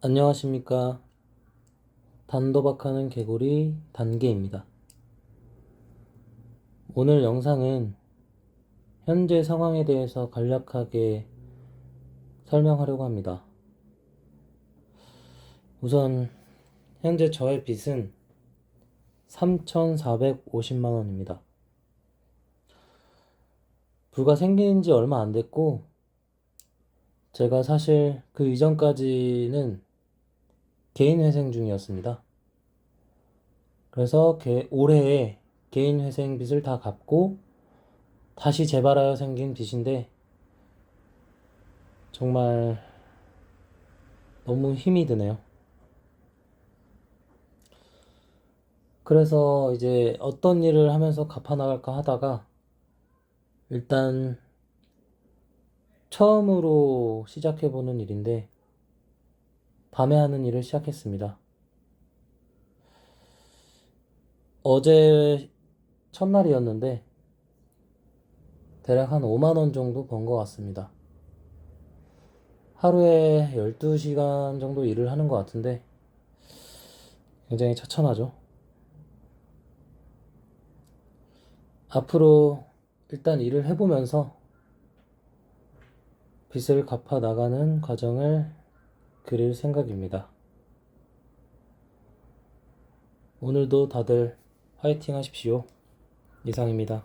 안녕하십니까. 단도박하는 개구리 단계입니다. 오늘 영상은 현재 상황에 대해서 간략하게 설명하려고 합니다. 우선 현재 저의 빚은 3,450만 원입니다. 불과 생긴 지 얼마 안 됐고 제가 사실 그 이전까지는 개인 회생 중이었습니다. 그래서 개- 올해에 개인 회생 빚을 다 갚고 다시 재발하여 생긴 빚인데 정말 너무 힘이 드네요. 그래서 이제 어떤 일을 하면서 갚아나갈까 하다가 일단 처음으로 시작해보는 일인데 밤에 하는 일을 시작했습니다. 어제 첫날이었는데 대략 한 5만 원 정도 번 것 같습니다. 하루에 12시간 정도 일을 하는 것 같은데 굉장히 처참하죠. 앞으로 일단 일을 해보면서 빚을 갚아 나가는 과정을 그릴 생각입니다. 오늘도 다들 화이팅 하십시오. 이상입니다.